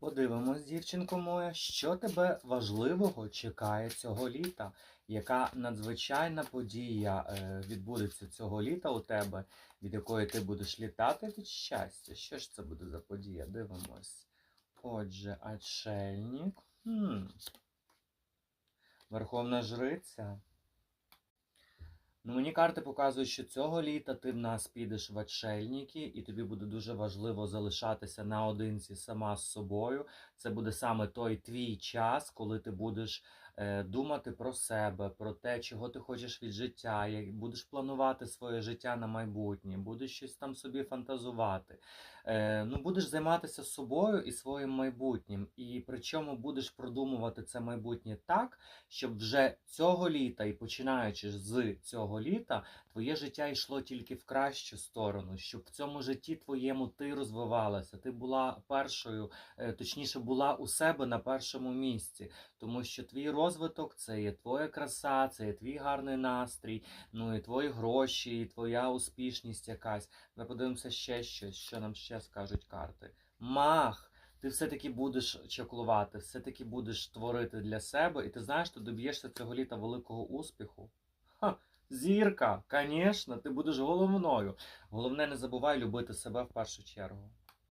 Подивимось, дівчинко моя, що тебе важливого чекає цього літа? Яка надзвичайна подія е, відбудеться цього літа у тебе, від якої ти будеш літати від щастя? Що ж це буде за подія? Дивимось. Отже, отшельник. Хм. Верховна жриця. Ну, мені карти показують, що цього літа ти в нас підеш в отшельники, і тобі буде дуже важливо залишатися наодинці сама з собою. Це буде саме той твій час, коли ти будеш думати про себе, про те, чого ти хочеш від життя, як будеш планувати своє життя на майбутнє, будеш щось там собі фантазувати. Е, ну, будеш займатися собою і своїм майбутнім. І причому будеш продумувати це майбутнє так, щоб вже цього літа і починаючи з цього літа, твоє життя йшло тільки в кращу сторону, щоб в цьому житті твоєму ти розвивалася, ти була першою, е, точніше, була у себе на першому місці, тому що твій розвиток це є твоя краса, це є твій гарний настрій, ну і твої гроші, і твоя успішність якась. Ми подивимося ще щось, що нам ще скажуть карти. Мах! Ти все-таки будеш чаклувати, все-таки будеш творити для себе, і ти знаєш, ти доб'єшся цього літа великого успіху. Ха, зірка, звісно, ти будеш головною. Головне, не забувай любити себе в першу чергу.